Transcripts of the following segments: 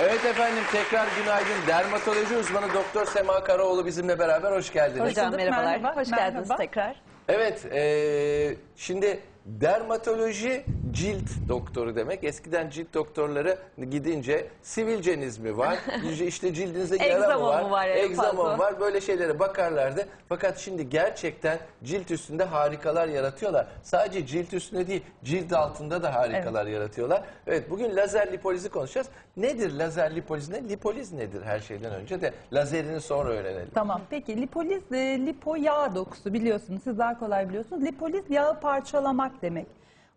Evet efendim tekrar günaydın. Dermatoloji uzmanı Doktor Sema Karaoğlu bizimle beraber hoş geldiniz. Hocam merhabalar. merhaba, Hoş geldiniz merhaba. tekrar. Evet eee, şimdi dermatoloji cilt doktoru demek. Eskiden cilt doktorları gidince sivilceniz mi var? işte cildinize yara mı Egzama var? mı var en Egzama mı fazla? var? Böyle şeylere bakarlardı. Fakat şimdi gerçekten cilt üstünde harikalar yaratıyorlar. Sadece cilt üstünde değil, cilt altında da harikalar yaratıyorlar. Evet bugün lazer lipolizi konuşacağız. Nedir lazer lipoliz ne? Lipoliz nedir her şeyden önce de lazerini sonra öğrenelim. Tamam. Peki lipoliz e, lipo yağ dokusu biliyorsunuz. Siz daha kolay biliyorsunuz. Lipoliz yağı parçalamak demek.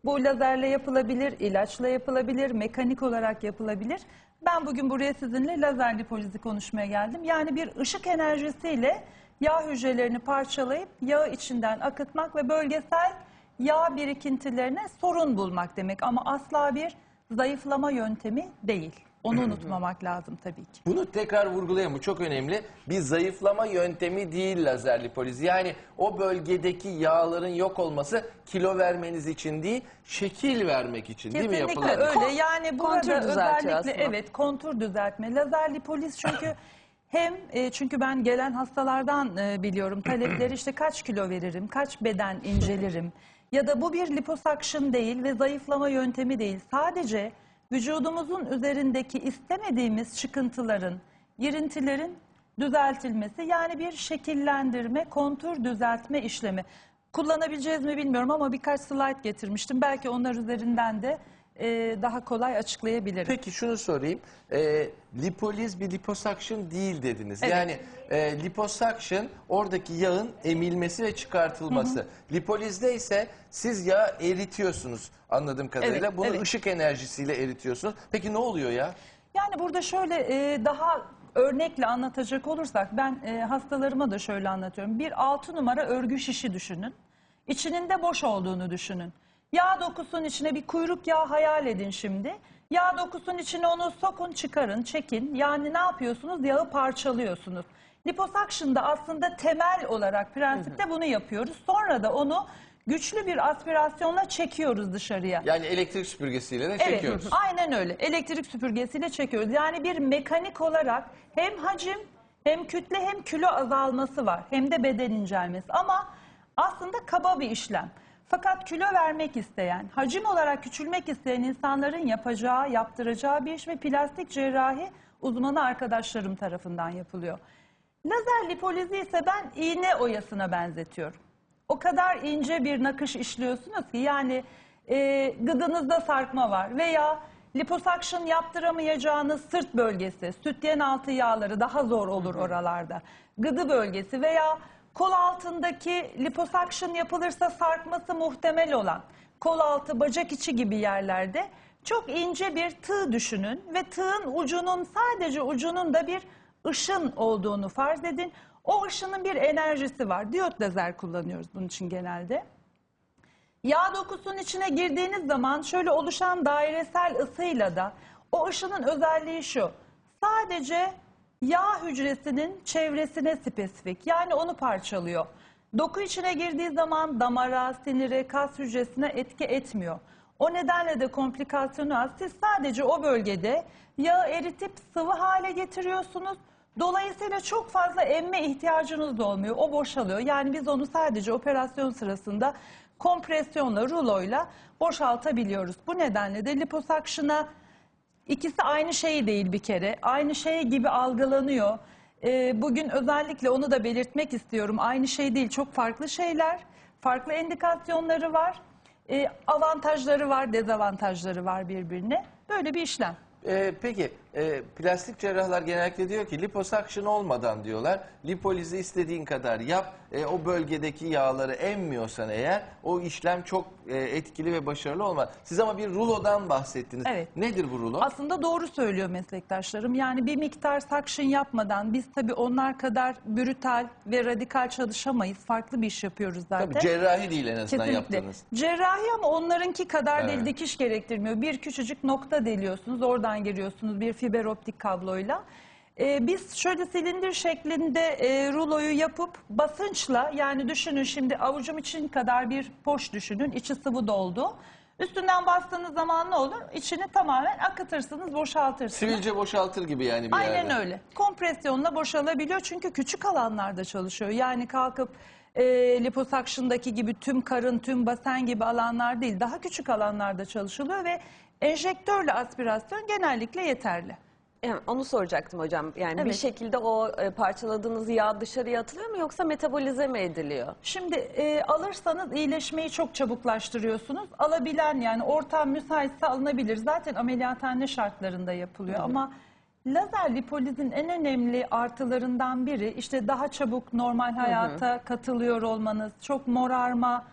Bu lazerle yapılabilir, ilaçla yapılabilir, mekanik olarak yapılabilir. Ben bugün buraya sizinle lazer lipolizi konuşmaya geldim. Yani bir ışık enerjisiyle yağ hücrelerini parçalayıp yağı içinden akıtmak ve bölgesel yağ birikintilerine sorun bulmak demek. Ama asla bir zayıflama yöntemi değil. Onu unutmamak lazım tabii ki. Bunu tekrar vurgulayalım. Bu çok önemli. Bir zayıflama yöntemi değil lazer lipoliz. Yani o bölgedeki yağların yok olması kilo vermeniz için değil, şekil vermek için değil mi Kesinlikle yapılan? öyle. Yani kontur burada düzeltiyor özellikle aslında. evet kontur düzeltme. Lazer lipoliz çünkü hem e, çünkü ben gelen hastalardan e, biliyorum talepleri işte kaç kilo veririm, kaç beden incelirim ya da bu bir liposuction değil ve zayıflama yöntemi değil. Sadece vücudumuzun üzerindeki istemediğimiz çıkıntıların, girintilerin düzeltilmesi yani bir şekillendirme, kontur düzeltme işlemi. Kullanabileceğiz mi bilmiyorum ama birkaç slide getirmiştim. Belki onlar üzerinden de e, daha kolay açıklayabilirim. Peki şunu sorayım. Ee, lipoliz bir liposuction değil dediniz. Evet. Yani e, liposuction oradaki yağın emilmesi ve çıkartılması. Lipolizde ise siz yağı eritiyorsunuz anladığım kadarıyla. Evet, Bunu evet. ışık enerjisiyle eritiyorsunuz. Peki ne oluyor ya? Yani burada şöyle e, daha örnekle anlatacak olursak ben e, hastalarıma da şöyle anlatıyorum. Bir 6 numara örgü şişi düşünün. İçinin de boş olduğunu düşünün. Yağ dokusunun içine bir kuyruk yağı hayal edin şimdi. Yağ dokusunun içine onu sokun çıkarın çekin. Yani ne yapıyorsunuz? Yağı parçalıyorsunuz. Liposuction'da aslında temel olarak prensipte bunu yapıyoruz. Sonra da onu güçlü bir aspirasyonla çekiyoruz dışarıya. Yani elektrik süpürgesiyle de çekiyoruz. Evet, aynen öyle. Elektrik süpürgesiyle çekiyoruz. Yani bir mekanik olarak hem hacim hem kütle hem kilo azalması var. Hem de beden incelmesi. Ama aslında kaba bir işlem. Fakat kilo vermek isteyen, hacim olarak küçülmek isteyen insanların yapacağı, yaptıracağı bir iş ve plastik cerrahi uzmanı arkadaşlarım tarafından yapılıyor. Lazer lipolizi ise ben iğne oyasına benzetiyorum. O kadar ince bir nakış işliyorsunuz ki yani e, gıdınızda sarkma var veya liposuction yaptıramayacağınız sırt bölgesi, sütyen altı yağları daha zor olur oralarda. Gıdı bölgesi veya kol altındaki liposuction yapılırsa sarkması muhtemel olan kol altı, bacak içi gibi yerlerde çok ince bir tığ düşünün ve tığın ucunun sadece ucunun da bir ışın olduğunu farz edin. O ışının bir enerjisi var. Diyot lazer kullanıyoruz bunun için genelde. Yağ dokusunun içine girdiğiniz zaman şöyle oluşan dairesel ısıyla da o ışının özelliği şu. Sadece yağ hücresinin çevresine spesifik. Yani onu parçalıyor. Doku içine girdiği zaman damara, sinire, kas hücresine etki etmiyor. O nedenle de komplikasyonu az. Siz sadece o bölgede yağı eritip sıvı hale getiriyorsunuz. Dolayısıyla çok fazla emme ihtiyacınız da olmuyor. O boşalıyor. Yani biz onu sadece operasyon sırasında kompresyonla, ruloyla boşaltabiliyoruz. Bu nedenle de liposuction'a ikisi aynı şey değil bir kere. Aynı şey gibi algılanıyor. Ee, bugün özellikle onu da belirtmek istiyorum. Aynı şey değil, çok farklı şeyler. Farklı endikasyonları var. Ee, avantajları var, dezavantajları var birbirine. Böyle bir işlem. Ee, peki e, plastik cerrahlar genellikle diyor ki liposuction olmadan diyorlar lipolizi istediğin kadar yap E, o bölgedeki yağları emmiyorsan eğer o işlem çok e, etkili ve başarılı olmaz. Siz ama bir rulodan bahsettiniz. Evet. Nedir bu rulo? Aslında doğru söylüyor meslektaşlarım. Yani bir miktar suction yapmadan biz tabii onlar kadar brutal ve radikal çalışamayız. Farklı bir iş yapıyoruz zaten. Tabii cerrahi değil en azından Kesinlikle. yaptığınız. Cerrahi ama onlarınki kadar Evet. değil dikiş gerektirmiyor. Bir küçücük nokta deliyorsunuz oradan giriyorsunuz bir fiber optik kabloyla. Ee, biz şöyle silindir şeklinde e, ruloyu yapıp basınçla yani düşünün şimdi avucum için kadar bir poş düşünün içi sıvı doldu. Üstünden bastığınız zaman ne olur? İçini tamamen akıtırsınız, boşaltırsınız. Sivilce boşaltır gibi yani bir Aynen yerde. öyle. Kompresyonla boşalabiliyor çünkü küçük alanlarda çalışıyor. Yani kalkıp e, liposakşındaki gibi tüm karın, tüm basen gibi alanlar değil. Daha küçük alanlarda çalışılıyor ve enjektörle aspirasyon genellikle yeterli. Yani onu soracaktım hocam. Yani bir Evet. şekilde o e, parçaladığınız yağ dışarıya atılıyor mu yoksa metabolize mi ediliyor? Şimdi e, alırsanız iyileşmeyi çok çabuklaştırıyorsunuz. Alabilen yani ortam müsaitse alınabilir. Zaten ameliyathane şartlarında yapılıyor ama lazer lipolizin en önemli artılarından biri işte daha çabuk normal hayata katılıyor olmanız, çok morarma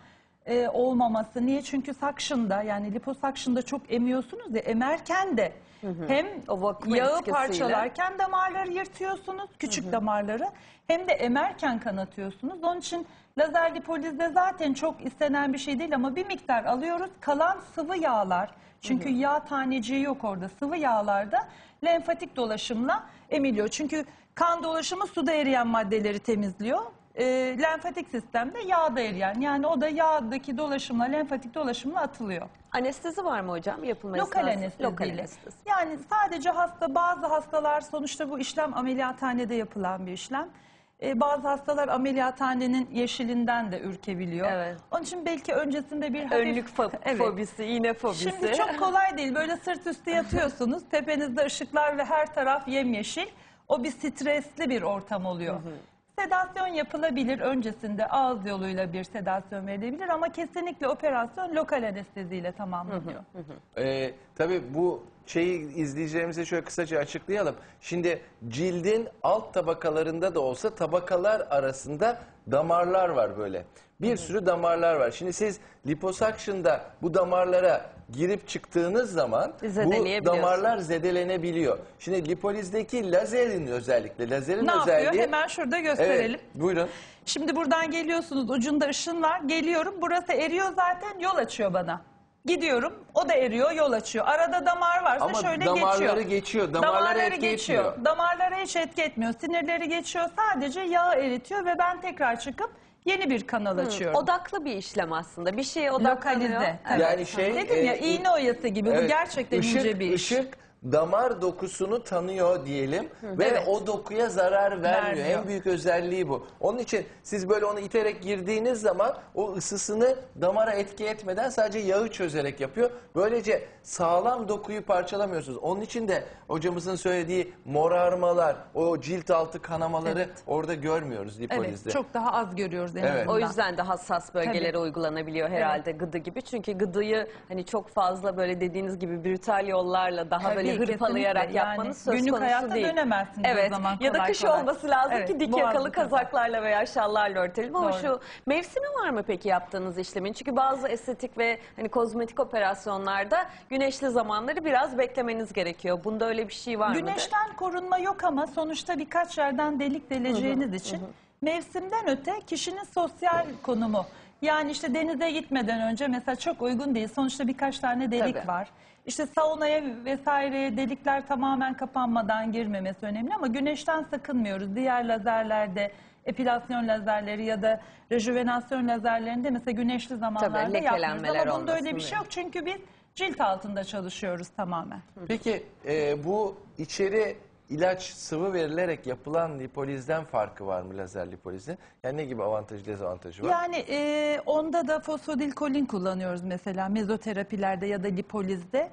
e, olmaması. Niye? Çünkü suction'da yani liposuction'da çok emiyorsunuz ya emerken de hem O vakum yağı etkisiyle. parçalarken damarları yırtıyorsunuz, küçük damarları hem de emerken kanatıyorsunuz. Onun için lazer lipolizde zaten çok istenen bir şey değil ama bir miktar alıyoruz. Kalan sıvı yağlar çünkü yağ taneciği yok orada. Sıvı yağlarda lenfatik dolaşımla emiliyor. Çünkü kan dolaşımı suda eriyen maddeleri temizliyor. E, lenfatik sistemde yağda eriyen yani o da yağdaki dolaşımla lenfatik dolaşımla atılıyor. Anestezi var mı hocam yapılma Lokal esnasında? anesteziyle. Lokal anestezi. Yani sadece hasta bazı hastalar sonuçta bu işlem ameliyathanede yapılan bir işlem. Ee, bazı hastalar ameliyathanenin yeşilinden de ürkebiliyor. Evet. Onun için belki öncesinde bir hafif... Önlük fo- Evet. fobisi, iğne fobisi. Şimdi çok kolay değil. Böyle sırt üstü yatıyorsunuz. Tepenizde ışıklar ve her taraf yemyeşil. O bir stresli bir ortam oluyor. Sedasyon yapılabilir. Öncesinde ağız yoluyla bir sedasyon verilebilir ama kesinlikle operasyon lokal anesteziyle tamamlanıyor. Ee, tabii bu şeyi izleyicilerimize şöyle kısaca açıklayalım. Şimdi cildin alt tabakalarında da olsa tabakalar arasında damarlar var böyle. Bir sürü damarlar var. Şimdi siz liposuction'da bu damarlara girip çıktığınız zaman bu damarlar zedelenebiliyor. Şimdi lipolizdeki lazerin özellikle lazerin Ne özelliği yapıyor? Hemen şurada gösterelim. Evet, buyurun. Şimdi buradan geliyorsunuz ucunda ışın var. Geliyorum burası eriyor zaten yol açıyor bana. Gidiyorum o da eriyor yol açıyor. Arada damar varsa Ama şöyle damarları geçiyor. geçiyor, damarlara etki geçiyor. etmiyor. Damarlara hiç etki etmiyor. Sinirleri geçiyor sadece yağı eritiyor ve ben tekrar çıkıp yeni bir kanal açıyorum. Odaklı bir işlem aslında. Bir şeye odaklanıyor. Lokalize. Evet. Yani şey, Dedim ya e, iğne oyası gibi bu Evet, gerçekten ışık, ince bir iş. Işık damar dokusunu tanıyor diyelim ve Evet. o dokuya zarar vermiyor. Vermiyor. En büyük özelliği bu. Onun için siz böyle onu iterek girdiğiniz zaman o ısısını damara etki etmeden sadece yağı çözerek yapıyor. Böylece sağlam dokuyu parçalamıyorsunuz. Onun için de hocamızın söylediği morarmalar, o cilt altı kanamaları orada görmüyoruz lipolizde. Evet çok daha az görüyoruz en Evet. O yüzden de hassas bölgelere Tabii. uygulanabiliyor herhalde gıdı gibi. Çünkü gıdıyı hani çok fazla böyle dediğiniz gibi brutal yollarla daha Tabii, böyle hırpalayarak kesinlikle. Yani yapmanız söz günlük konusu değil. dönemezsiniz o evet. zaman Ya da kolay kış kolay. olması lazım Evet, ki dik yakalı kaza. kazaklarla veya şallarla örtelim ama Doğru. şu mevsimi var mı peki yaptığınız işlemin? Çünkü bazı estetik ve hani kozmetik operasyonlarda güneşli zamanları biraz beklemeniz gerekiyor. Bunda öyle bir şey var mı? Güneşten korunma yok ama sonuçta birkaç yerden delik deleceğiniz için mevsimden öte kişinin sosyal konumu. Yani işte denize gitmeden önce mesela çok uygun değil. Sonuçta birkaç tane delik Tabii. var. İşte saunaya vesaireye delikler tamamen kapanmadan girmemesi önemli ama güneşten sakınmıyoruz. Diğer lazerlerde epilasyon lazerleri ya da rejuvenasyon lazerlerinde mesela güneşli zamanlarda yapmıyoruz. lekelenmeler Ama bunda öyle bir şey yok çünkü biz cilt altında çalışıyoruz tamamen. Peki e, bu içeri ilaç sıvı verilerek yapılan lipolizden farkı var mı lazer lipolizin? Yani ne gibi avantajı dezavantajı var? Yani e, onda da fosfodilkolin kullanıyoruz mesela mezoterapilerde ya da lipolizde.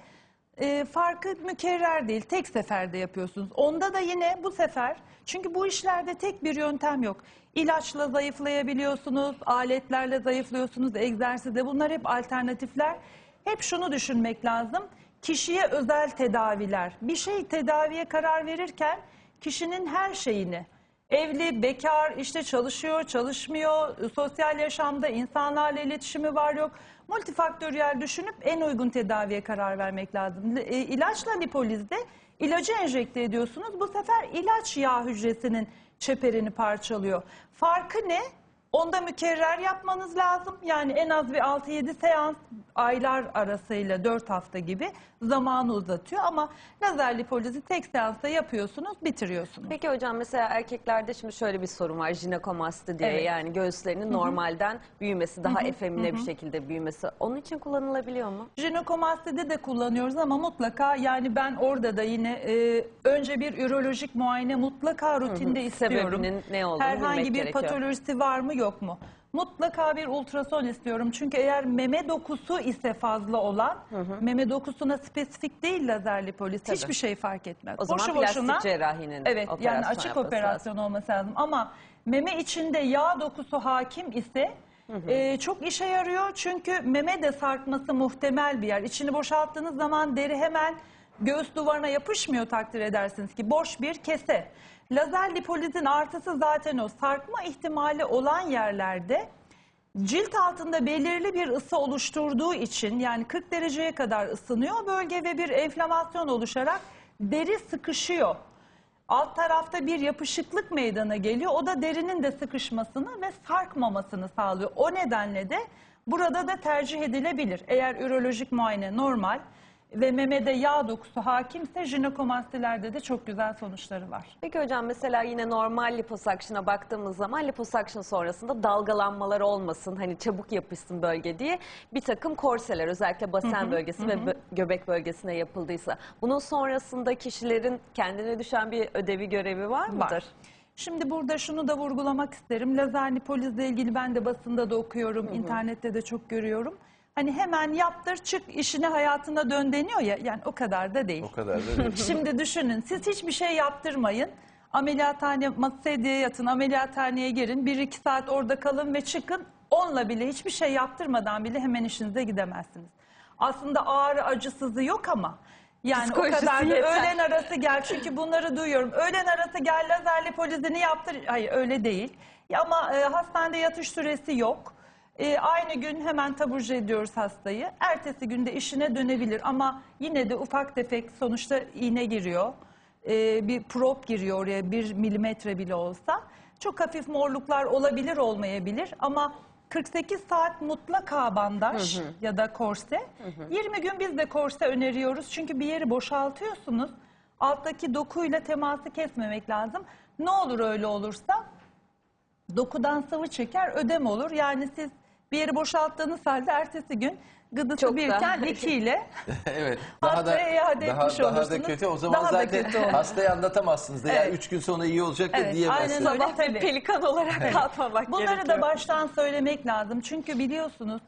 E, farkı mükerrer değil, tek seferde yapıyorsunuz. Onda da yine bu sefer, çünkü bu işlerde tek bir yöntem yok. İlaçla zayıflayabiliyorsunuz, aletlerle zayıflıyorsunuz, egzersizle bunlar hep alternatifler. Hep şunu düşünmek lazım, kişiye özel tedaviler. Bir şey tedaviye karar verirken kişinin her şeyini, Evli, bekar, işte çalışıyor, çalışmıyor, sosyal yaşamda insanlarla iletişimi var yok. Multifaktöriyel düşünüp en uygun tedaviye karar vermek lazım. E, ilaçla lipolizde ilacı enjekte ediyorsunuz. Bu sefer ilaç yağ hücresinin çeperini parçalıyor. Farkı ne? Onda mükerrer yapmanız lazım. Yani en az bir 6-7 seans aylar arasıyla 4 hafta gibi zamanı uzatıyor. Ama lazer lipolizi tek seansta yapıyorsunuz, bitiriyorsunuz. Peki hocam mesela erkeklerde şimdi şöyle bir sorun var jinekomasti diye Evet. yani göğüslerinin normalden büyümesi daha efemine bir şekilde büyümesi onun için kullanılabiliyor mu? Jinekomastide de kullanıyoruz ama mutlaka yani ben orada da yine e, önce bir ürolojik muayene mutlaka rutinde istiyorum. Sebebinin ne olduğunu Herhangi bir gerekiyor. patolojisi var mı yok mu? Mutlaka bir ultrason istiyorum. Çünkü eğer meme dokusu ise fazla olan, meme dokusuna spesifik değil lazer lipoliz. Tabii. Hiçbir şey fark etmez. O zaman Boşu plastik boşuna- cerrahinin Evet yani açık operasyon olması lazım. Ama meme içinde yağ dokusu hakim ise e, çok işe yarıyor. Çünkü meme de sarkması muhtemel bir yer. İçini boşalttığınız zaman deri hemen göğüs duvarına yapışmıyor takdir edersiniz ki. Boş bir kese. Lazer lipolizin artısı zaten o. Sarkma ihtimali olan yerlerde Cilt altında belirli bir ısı oluşturduğu için yani 40 dereceye kadar ısınıyor bölge ve bir enflamasyon oluşarak deri sıkışıyor. Alt tarafta bir yapışıklık meydana geliyor. O da derinin de sıkışmasını ve sarkmamasını sağlıyor. O nedenle de burada da tercih edilebilir. Eğer ürolojik muayene normal ve memede yağ dokusu hakimse jinekomastilerde de çok güzel sonuçları var. Peki hocam mesela yine normal liposakşına baktığımız zaman liposakşın sonrasında dalgalanmalar olmasın hani çabuk yapışsın bölge diye bir takım korseler özellikle basen bölgesi ve bö- göbek bölgesine yapıldıysa bunun sonrasında kişilerin kendine düşen bir ödevi görevi var mıdır? Var. Şimdi burada şunu da vurgulamak isterim. Lazer lipolizle ilgili ben de basında da okuyorum, internette de çok görüyorum. Hani hemen yaptır çık işine hayatına dön deniyor ya yani o kadar da değil. O kadar da değil. Şimdi düşünün siz hiçbir şey yaptırmayın. Ameliyathane masaya yatın, ameliyathaneye girin. Bir iki saat orada kalın ve çıkın. Onunla bile hiçbir şey yaptırmadan bile hemen işinize gidemezsiniz. Aslında ağrı acısızı yok ama yani o kadar da yeter. öğlen arası gel çünkü bunları duyuyorum. Öğlen arası gel lazer lipolizini yaptır. Hayır öyle değil. Ya ama e, hastanede yatış süresi yok. E, aynı gün hemen taburcu ediyoruz hastayı. Ertesi günde işine dönebilir ama yine de ufak tefek sonuçta iğne giriyor. E, bir prop giriyor oraya bir milimetre bile olsa. Çok hafif morluklar olabilir olmayabilir ama 48 saat mutlaka bandaj ya da korse. 20 gün biz de korse öneriyoruz. Çünkü bir yeri boşaltıyorsunuz. Alttaki dokuyla teması kesmemek lazım. Ne olur öyle olursa dokudan sıvı çeker ödem olur. Yani siz bir yeri boşalttığınız halde ertesi gün gıdısı Çok birken daha- iki ile evet. Daha da, Hastaya iade daha, etmiş daha da olursunuz. kötü. O zaman Daha da zaten hastaya anlatamazsınız da ya Evet. üç gün sonra iyi olacak da Evet, diyemezsiniz. aynen öyle. Pelikan olarak kalkmamak Bunları gerekiyor. da baştan söylemek lazım. Çünkü biliyorsunuz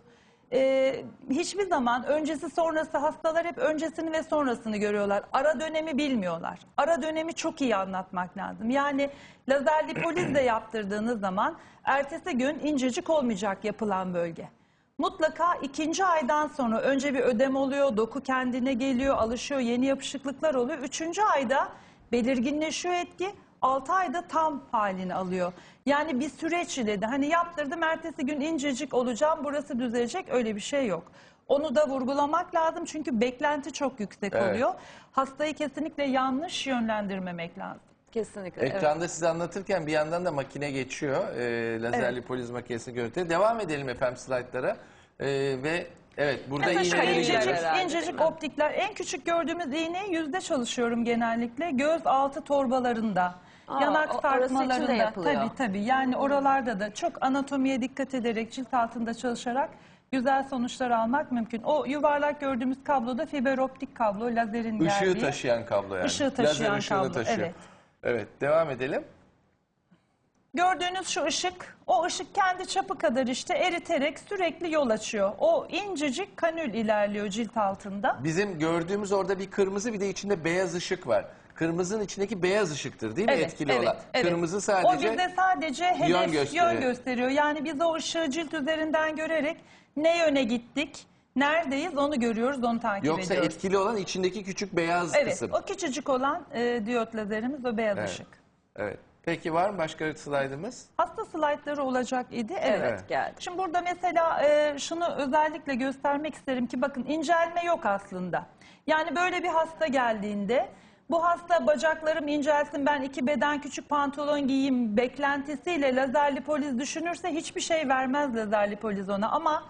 e, hiçbir zaman öncesi sonrası hastalar hep öncesini ve sonrasını görüyorlar. Ara dönemi bilmiyorlar. Ara dönemi çok iyi anlatmak lazım. Yani lazer lipoliz de yaptırdığınız zaman ertesi gün incecik olmayacak yapılan bölge. Mutlaka ikinci aydan sonra önce bir ödem oluyor, doku kendine geliyor, alışıyor, yeni yapışıklıklar oluyor. Üçüncü ayda belirginleşiyor etki, altı ayda tam halini alıyor. Yani bir süreç ile de hani yaptırdım ertesi gün incecik olacağım, burası düzelecek öyle bir şey yok. Onu da vurgulamak lazım çünkü beklenti çok yüksek Evet. oluyor. Hastayı kesinlikle yanlış yönlendirmemek lazım. Kesinlikle. evet. Ekranda size anlatırken bir yandan da makine geçiyor. Ee, lazer Evet. lipoliz makinesini görüntüle. Devam edelim efendim slaytlara. Ee, ve evet burada Mesela Şu iğneleri incecik- görüyoruz. incecik, değil mi? optikler en küçük gördüğümüz iğne yüzde çalışıyorum genellikle. Göz altı torbalarında. Aa, yanak sarkmalarında yapılıyor. tabii tabii yani oralarda da çok anatomiye dikkat ederek cilt altında çalışarak güzel sonuçlar almak mümkün. O yuvarlak gördüğümüz kablo da fiber optik kablo lazerin Işığı geldiği. taşıyan kablo yani. Işığı taşıyan Lazer ışığını kablo, taşıyor. evet. Evet devam edelim. Gördüğünüz şu ışık, o ışık kendi çapı kadar işte eriterek sürekli yol açıyor. O incecik kanül ilerliyor cilt altında. Bizim gördüğümüz orada bir kırmızı bir de içinde beyaz ışık var. Kırmızının içindeki beyaz ışıktır değil mi etkili olan? Kırmızı sadece O bize sadece hedef yön yön gösteriyor. gösteriyor. Yani biz o ışığı cilt üzerinden görerek ne yöne gittik, neredeyiz onu görüyoruz, onu takip yoksa ediyoruz. etkili olan içindeki küçük beyaz Evet, kısım. o küçücük olan e, diyot lazerimiz o beyaz Evet. ışık. Evet. Peki var mı başka slaydımız? Hasta slaytları olacak idi. Evet. Evet, geldi. Şimdi burada mesela e, şunu özellikle göstermek isterim ki bakın incelme yok aslında. Yani böyle bir hasta geldiğinde bu hasta bacaklarım incelsin ben iki beden küçük pantolon giyeyim beklentisiyle lazer lipoliz düşünürse hiçbir şey vermez lazer lipoliz ona ama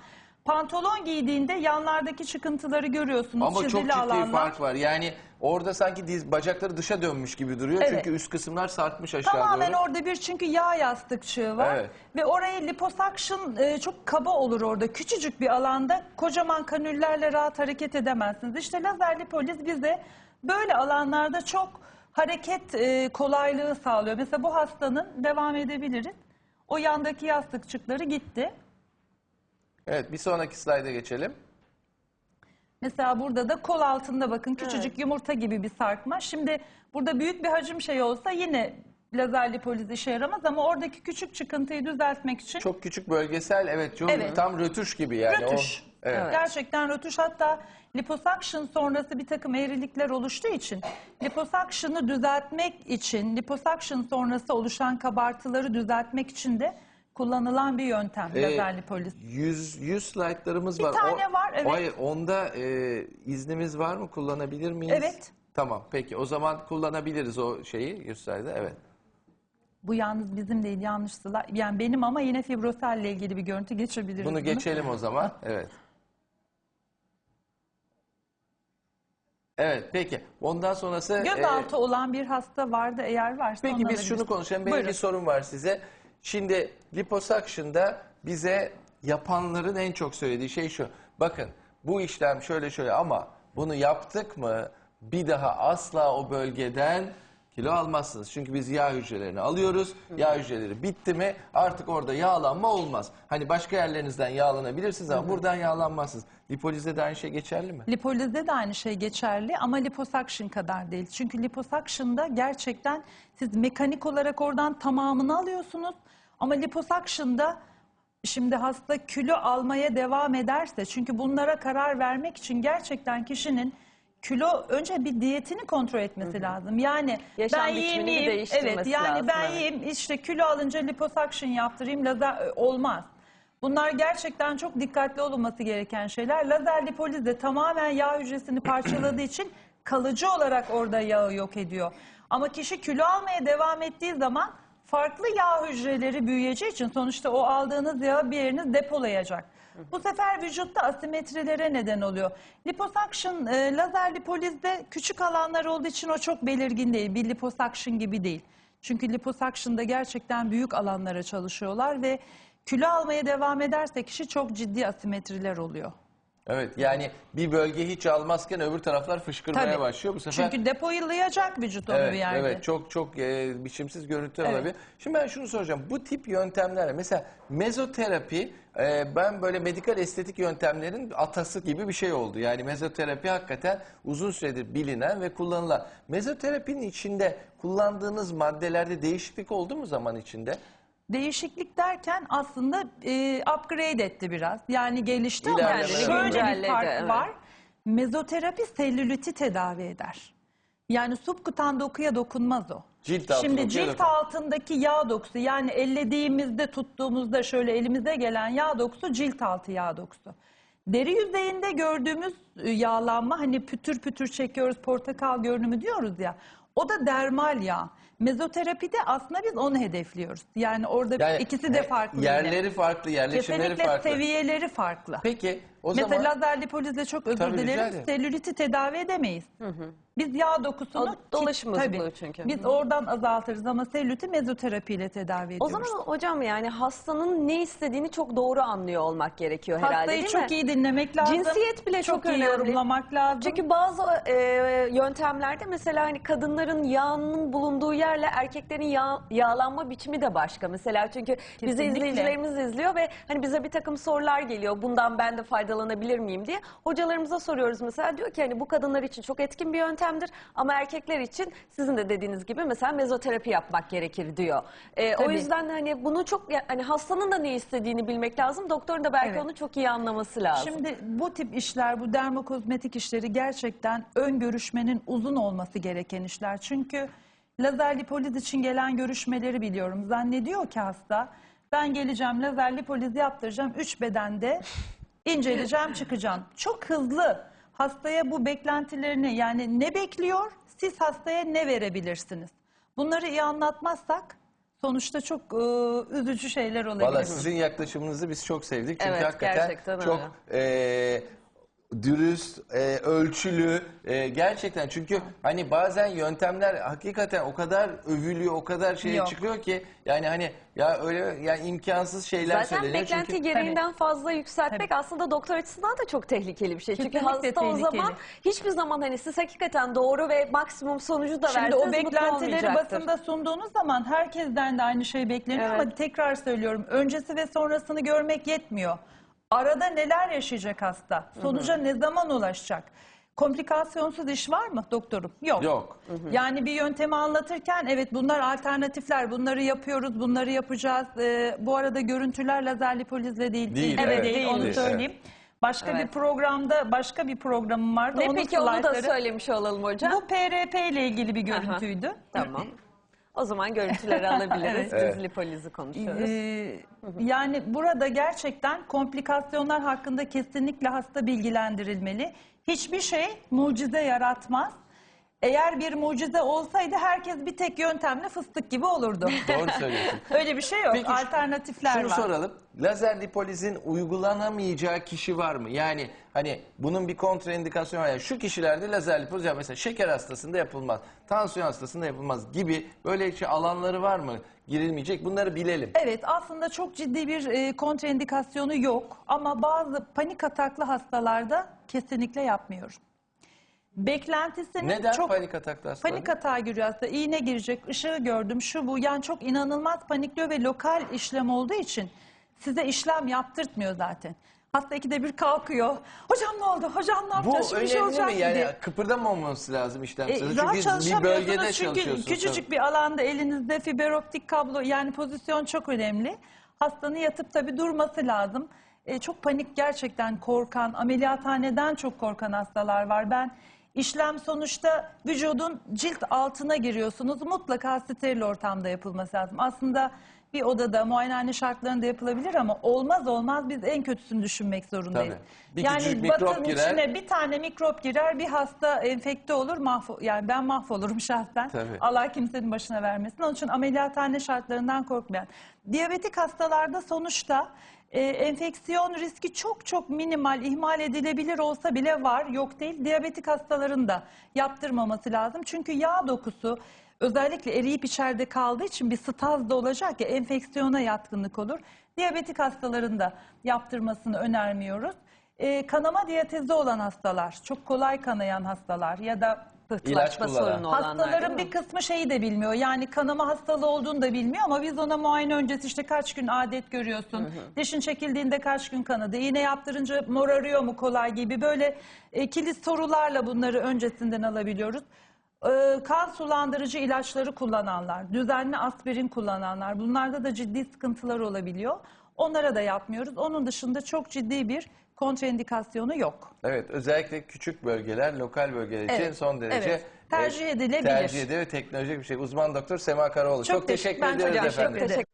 pantolon giydiğinde yanlardaki çıkıntıları görüyorsunuz. Ama çok çizili ciddi alanlar. fark var. Yani orada sanki diz bacakları dışa dönmüş gibi duruyor. Evet. Çünkü üst kısımlar sarkmış aşağı Tamamen doğru. orada bir çünkü yağ yastıkçığı var Evet. ve oraya liposuction e, çok kaba olur orada. Küçücük bir alanda kocaman kanüllerle rahat hareket edemezsiniz. İşte lazer lipoliz bize böyle alanlarda çok hareket e, kolaylığı sağlıyor. Mesela bu hastanın devam edebiliriz. O yandaki yastıkçıkları gitti. Evet bir sonraki slayda geçelim. Mesela burada da kol altında bakın küçücük yumurta gibi bir sarkma. Şimdi burada büyük bir hacim şey olsa yine lazer lipoliz işe yaramaz ama oradaki küçük çıkıntıyı düzeltmek için Çok küçük bölgesel evet çok Evet. tam rötuş gibi yani. rötuş. O, evet. Gerçekten rötuş hatta liposuction sonrası bir takım eğrilikler oluştuğu için liposuction'ı düzeltmek için liposuction sonrası oluşan kabartıları düzeltmek için de kullanılan bir yöntem Ee, lazer lipoliz. 100, 100 slaytlarımız Bir var. tane var, evet. Hayır onda e, iznimiz var mı? Kullanabilir miyiz? Evet. Tamam peki o zaman kullanabiliriz o şeyi 100 slayda evet. Bu yalnız bizim değil yanlıştılar. Yani benim ama yine fibroselle ilgili bir görüntü geçebiliriz. Bunu geçelim o zaman. Evet. Evet peki. Ondan sonrası... e, Gözaltı olan bir hasta vardı eğer varsa Peki biz şunu konuşalım. Benim Buyurun. bir sorum var size. Şimdi liposuction'da bize yapanların en çok söylediği şey şu. Bakın bu işlem şöyle şöyle ama bunu yaptık mı bir daha asla o bölgeden kilo almazsınız. Çünkü biz yağ hücrelerini alıyoruz. Yağ hücreleri bitti mi artık orada yağlanma olmaz. Hani başka yerlerinizden yağlanabilirsiniz ama buradan yağlanmazsınız. Lipolizde de aynı şey geçerli mi? Lipolizde de aynı şey geçerli ama liposuction kadar değil. Çünkü liposuction'da gerçekten siz mekanik olarak oradan tamamını alıyorsunuz. Ama liposuction'da şimdi hasta kilo almaya devam ederse çünkü bunlara karar vermek için gerçekten kişinin kilo önce bir diyetini kontrol etmesi lazım. Yani Yaşam ben biçimini yiyeyim bir yiyeyim değiştirmesi evet yani lazım, ben evet. yiyeyim işte kilo alınca liposuction yaptırayım lazer olmaz. Bunlar gerçekten çok dikkatli olunması gereken şeyler. Lazer lipoliz de tamamen yağ hücresini parçaladığı için kalıcı olarak orada yağı yok ediyor. Ama kişi kilo almaya devam ettiği zaman farklı yağ hücreleri büyüyeceği için sonuçta o aldığınız yağı bir yeriniz depolayacak. Bu sefer vücutta asimetrilere neden oluyor. Liposuction, e, lazer lipolizde küçük alanlar olduğu için o çok belirgin değil. Bir liposuction gibi değil. Çünkü liposuction'da gerçekten büyük alanlara çalışıyorlar ve kilo almaya devam ederse kişi çok ciddi asimetriler oluyor. Evet yani bir bölge hiç almazken öbür taraflar fışkırmaya Tabii. başlıyor. Bu sefer Çünkü depolayacak vücut onu Evet, bir yerde. evet çok çok e, biçimsiz görüntüler Evet. olabilir. Şimdi ben şunu soracağım. Bu tip yöntemlerle mesela mezoterapi e, ben böyle medikal estetik yöntemlerin atası gibi bir şey oldu. Yani mezoterapi hakikaten uzun süredir bilinen ve kullanılan. Mezoterapinin içinde kullandığınız maddelerde değişiklik oldu mu zaman içinde? Değişiklik derken aslında e, upgrade etti biraz. Yani gelişti ama İlerleme, şöyle bir Güncelledi, fark evet. var. Mezoterapi selüliti tedavi eder. Yani subkutan dokuya dokunmaz o. Cilt altı Şimdi dokuya cilt dokun- altındaki yağ dokusu yani ellediğimizde tuttuğumuzda şöyle elimize gelen yağ dokusu cilt altı yağ dokusu. Deri yüzeyinde gördüğümüz e, yağlanma hani pütür pütür çekiyoruz portakal görünümü diyoruz ya. O da dermal yağ. Mezoterapide aslında biz onu hedefliyoruz. Yani orada Yani ikisi de e, farklı. yine. Yerleri farklı, yerleşimleri Kesinlikle farklı. seviyeleri farklı. Peki o Mesela zaman lazer lipolizle çok özür Tabii, rica dilerim. ederim. Selüliti tedavi edemeyiz. Biz yağ dokusunu O dolaşım bozukluğu çünkü. Biz oradan azaltırız ama selüliti mezoterapiyle tedavi O ediyoruz. zaman hocam yani hastanın ne istediğini çok doğru anlıyor olmak gerekiyor herhalde Hastayı değil çok mi? iyi dinlemek lazım. Cinsiyet bile çok iyi önemli. yorumlamak lazım. Çünkü bazı e, yöntemlerde mesela hani kadınların yağının bulunduğu yerle erkeklerin yağ, yağlanma biçimi de başka. Mesela çünkü bizi Kesinlikle. izleyicilerimiz izliyor ve hani bize bir takım sorular geliyor. Bundan ben de faydalanabilir miyim diye. Hocalarımıza soruyoruz mesela diyor ki hani bu kadınlar için çok etkin bir yöntemdir ama erkekler için sizin de dediğiniz gibi mesela mezoterapi yapmak gerekir diyor. E, o Tabii. yüzden hani bunu çok hani hastanın da ne istediğini bilmek lazım. Doktorun da belki Evet. onu çok iyi anlaması lazım. Şimdi bu tip işler, bu dermokozmetik işleri gerçekten ön görüşmenin uzun olması gereken işler. Çünkü lazer lipoliz için gelen görüşmeleri biliyorum. Zannediyor ki hasta, ben geleceğim lazer lipoliz yaptıracağım, üç bedende inceleyeceğim, çıkacağım. Çok hızlı hastaya bu beklentilerini yani ne bekliyor, siz hastaya ne verebilirsiniz? Bunları iyi anlatmazsak sonuçta çok e, üzücü şeyler olabilir. Valla sizin yaklaşımınızı biz çok sevdik. Çünkü Evet, hakikaten gerçekten çok e, dürüst, e, ölçülü e, gerçekten çünkü hani bazen yöntemler hakikaten o kadar övülüyor, o kadar şeye Yok. çıkıyor ki yani hani ya öyle yani imkansız şeyler Zaten söyleniyor. beklenti çünkü gereğinden fazla yükseltmek aslında doktor açısından da çok tehlikeli bir şey. Çünkü Kesinlikle hasta o tehlikeli. zaman hiçbir zaman hani siz hakikaten doğru ve maksimum sonucu da Şimdi verseniz o mutlu beklentileri olmayacaktır. basında sunduğunuz zaman herkesten de aynı şey bekleniyor Evet. ama tekrar söylüyorum öncesi ve sonrasını görmek yetmiyor. Arada neler yaşayacak hasta? Sonuca ne zaman ulaşacak? Komplikasyonsuz iş var mı doktorum? Yok. Yok. Yani bir yöntemi anlatırken evet bunlar alternatifler, bunları yapıyoruz, bunları yapacağız. Ee, bu arada görüntüler lazer lipolizle değil. Değil, evet, evet, değil, onu değil, söyleyeyim. Başka bir Evet. programda, başka bir programım vardı. Ne Onun peki onu da slaytları- söylemiş olalım hocam. Bu PRP ile ilgili bir görüntüydü. Tamam. O zaman görüntüleri alabiliriz. Evet. Biz lipolizi konuşuyoruz. Ee, yani burada gerçekten komplikasyonlar hakkında kesinlikle hasta bilgilendirilmeli. Hiçbir şey mucize yaratmaz. Eğer bir mucize olsaydı herkes bir tek yöntemle fıstık gibi olurdu. Doğru söylüyorsun. Öyle bir şey yok. Peki, Alternatifler Şunu var. soralım. Lazer lipolizin uygulanamayacağı kişi var mı? Yani hani bunun bir kontraindikasyonu var. Yani şu kişilerde lazer lipoliz ya mesela şeker hastasında yapılmaz, tansiyon hastasında yapılmaz gibi böyle şey alanları var mı? Girilmeyecek. Bunları bilelim. Evet aslında çok ciddi bir e, kontraindikasyonu yok ama bazı panik ataklı hastalarda kesinlikle yapmıyorum. Beklentisinin Neden çok panik ataklı hastalar? Panik atağa giriyor hasta. İğne girecek, ışığı gördüm, şu bu. Yani çok inanılmaz panikliyor ve lokal işlem olduğu için size işlem yaptırtmıyor zaten. Hasta ikide bir kalkıyor. Hocam ne oldu? Hocam ne Bu yapacağız? Şimdi bir şey önemli olacak mi? Yani diye. kıpırdamaması lazım işlem E, sırasında. rahat Çünkü bir çalışamıyorsunuz bölgede çünkü çalışıyorsunuz. küçücük bir alanda elinizde fiber optik kablo yani pozisyon çok önemli. Hastanın yatıp tabii durması lazım. E, çok panik gerçekten korkan, ameliyathaneden çok korkan hastalar var. Ben işlem sonuçta vücudun cilt altına giriyorsunuz. Mutlaka steril ortamda yapılması lazım. Aslında bir odada muayenehane şartlarında yapılabilir ama olmaz olmaz biz en kötüsünü düşünmek zorundayız. Tabii. Bir yani mikrop batın girer. içine bir tane mikrop girer, bir hasta enfekte olur, mahvo yani ben mahvolurum şahsen. Tabii. Allah kimsenin başına vermesin. Onun için ameliyathane şartlarından korkmayan. Diyabetik hastalarda sonuçta e, enfeksiyon riski çok çok minimal, ihmal edilebilir olsa bile var, yok değil. Diyabetik hastaların da yaptırmaması lazım. Çünkü yağ dokusu özellikle eriyip içeride kaldığı için bir staz da olacak ya enfeksiyona yatkınlık olur. Diyabetik hastaların da yaptırmasını önermiyoruz. E, kanama diyatezi olan hastalar, çok kolay kanayan hastalar ya da Pıhtılaşma sorunu olanlar Hastaların bir kısmı şeyi de bilmiyor. Yani kanama hastalığı olduğunu da bilmiyor ama biz ona muayene öncesi işte kaç gün adet görüyorsun. Dişin çekildiğinde kaç gün kanadı. İğne yaptırınca morarıyor mu kolay gibi böyle e, kilit sorularla bunları öncesinden alabiliyoruz. E, kan sulandırıcı ilaçları kullananlar, düzenli aspirin kullananlar bunlarda da ciddi sıkıntılar olabiliyor. Onlara da yapmıyoruz. Onun dışında çok ciddi bir kontraindikasyonu yok. Evet özellikle küçük bölgeler, lokal bölgeler için Evet, son derece evet. Tercih e, edilebilir. Tercih edilir ve teknolojik bir şey. Uzman doktor Sema Karaoğlu. Çok, teşekkür- ben çok ediyoruz teşekkür efendim. ederim.